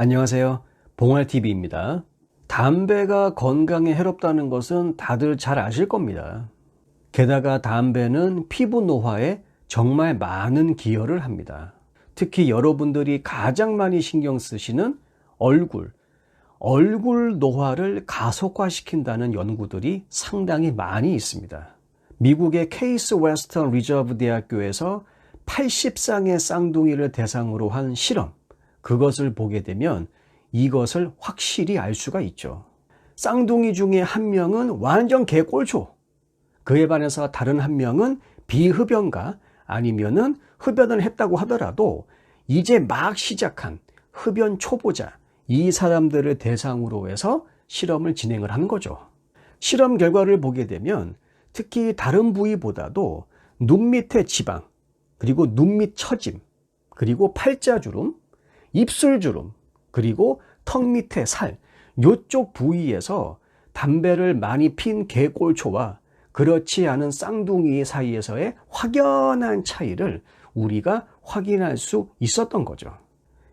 안녕하세요. 봉알TV입니다. 담배가 건강에 해롭다는 것은 다들 잘 아실 겁니다. 게다가 담배는 피부 노화에 정말 많은 기여를 합니다. 특히 여러분들이 가장 많이 신경 쓰시는 얼굴, 얼굴 노화를 가속화시킨다는 연구들이 상당히 많이 있습니다. 미국의 케이스 웨스턴 리저브 대학교에서 80쌍의 쌍둥이를 대상으로 한 실험, 그것을 보게 되면 이것을 확실히 알 수가 있죠. 쌍둥이 중에 한 명은 완전 개꼴초. 그에 반해서 다른 한 명은 비흡연가 아니면은 흡연을 했다고 하더라도 이제 막 시작한 흡연 초보자 이 사람들을 대상으로 해서 실험을 진행을 하는 거죠. 실험 결과를 보게 되면 특히 다른 부위보다도 눈 밑에 지방, 그리고 눈 밑 처짐, 그리고 팔자주름, 입술주름, 그리고 턱 밑에 살, 요쪽 부위에서 담배를 많이 핀 개꼴초와 그렇지 않은 쌍둥이 사이에서의 확연한 차이를 우리가 확인할 수 있었던 거죠.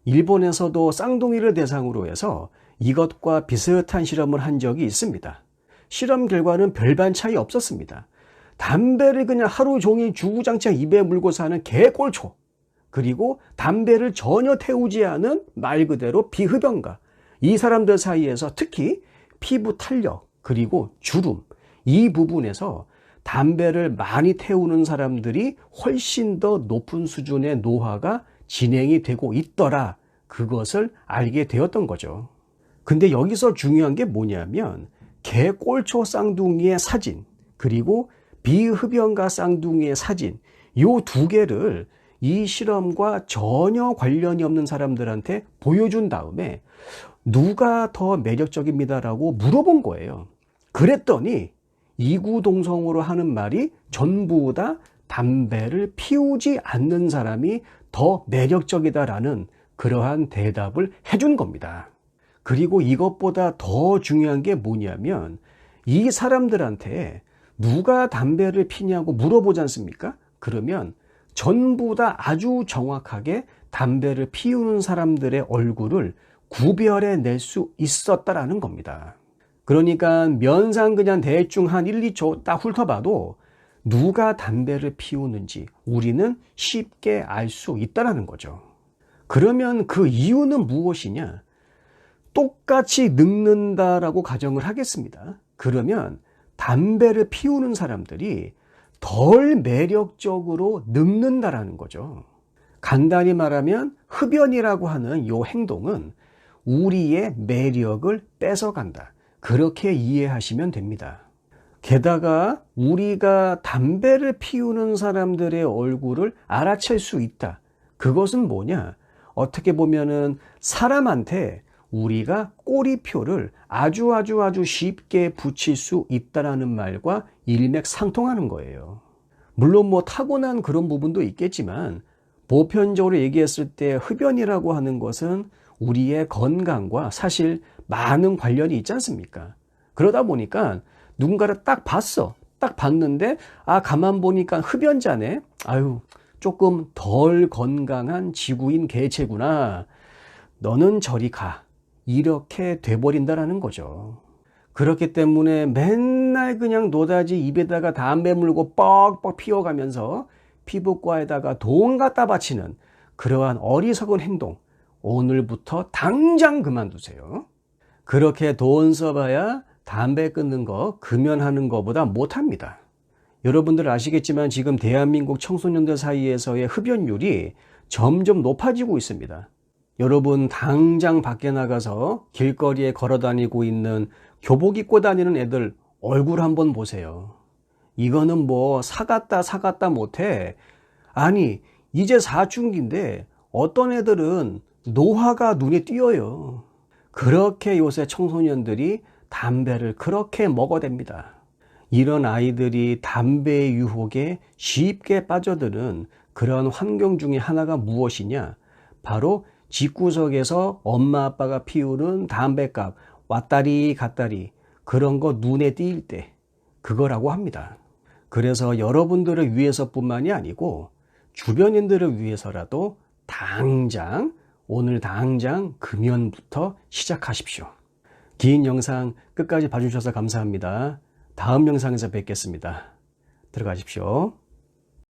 일본에서도 쌍둥이를 대상으로 해서 이것과 비슷한 실험을 한 적이 있습니다. 실험 결과는 별반 차이 없었습니다. 담배를 그냥 하루 종일 주구장창 입에 물고 사는 개꼴초. 그리고 담배를 전혀 태우지 않은 말 그대로 비흡연가. 이 사람들 사이에서 특히 피부 탄력, 그리고 주름, 이 부분에서 담배를 많이 태우는 사람들이 훨씬 더 높은 수준의 노화가 진행이 되고 있더라. 그것을 알게 되었던 거죠. 근데 여기서 중요한 게 뭐냐면 개꼴초 쌍둥이의 사진 그리고 비흡연가 쌍둥이의 사진 요 두 개를 이 실험과 전혀 관련이 없는 사람들한테 보여준 다음에 누가 더 매력적입니다라고 물어본 거예요. 그랬더니 이구동성으로 하는 말이 전부 다 담배를 피우지 않는 사람이 더 매력적이다라는 그러한 대답을 해준 겁니다. 그리고 이것보다 더 중요한 게 뭐냐면 이 사람들한테 누가 담배를 피냐고 물어보지 않습니까? 그러면 전부 다 아주 정확하게 담배를 피우는 사람들의 얼굴을 구별해 낼 수 있었다라는 겁니다. 그러니까 면상 그냥 대충 한 1, 2초 딱 훑어봐도 누가 담배를 피우는지 우리는 쉽게 알 수 있다라는 거죠. 그러면 그 이유는 무엇이냐? 똑같이 늙는다라고 가정을 하겠습니다. 그러면 담배를 피우는 사람들이 덜 매력적으로 늙는다라는 거죠. 간단히 말하면 흡연이라고 하는 이 행동은 우리의 매력을 뺏어간다. 그렇게 이해하시면 됩니다. 게다가 우리가 담배를 피우는 사람들의 얼굴을 알아챌 수 있다. 그것은 뭐냐? 어떻게 보면은 사람한테 우리가 꼬리표를 아주 아주 아주 쉽게 붙일 수 있다라는 말과 일맥상통하는 거예요. 물론 뭐 타고난 그런 부분도 있겠지만 보편적으로 얘기했을 때 흡연이라고 하는 것은 우리의 건강과 사실 많은 관련이 있지 않습니까? 그러다 보니까 누군가를 딱 봤어. 딱 봤는데 아 가만 보니까 흡연자네. 아유 조금 덜 건강한 지구인 개체구나. 너는 저리 가. 이렇게 돼버린다라는 거죠. 그렇기 때문에 맨 날 그냥 노다지 입에다가 담배 물고 뻑뻑 피워가면서 피부과에다가 돈 갖다 바치는 그러한 어리석은 행동. 오늘부터 당장 그만두세요. 그렇게 돈 써봐야 담배 끊는 거, 금연하는 거보다 못합니다. 여러분들 아시겠지만 지금 대한민국 청소년들 사이에서의 흡연율이 점점 높아지고 있습니다. 여러분 당장 밖에 나가서 길거리에 걸어 다니고 있는 교복 입고 다니는 애들 얼굴 한번 보세요. 이거는 뭐 사갔다 사갔다 못해. 아니 이제 사춘기인데 어떤 애들은 노화가 눈에 띄어요. 그렇게 요새 청소년들이 담배를 그렇게 먹어댑니다. 이런 아이들이 담배 유혹에 쉽게 빠져드는 그런 환경 중에 하나가 무엇이냐? 바로 집구석에서 엄마 아빠가 피우는 담배값 왔다리 갔다리 그런 거 눈에 띄일 때 그거라고 합니다. 그래서 여러분들을 위해서뿐만이 아니고 주변인들을 위해서라도 당장 오늘 당장 금연부터 시작하십시오. 긴 영상 끝까지 봐주셔서 감사합니다. 다음 영상에서 뵙겠습니다. 들어가십시오.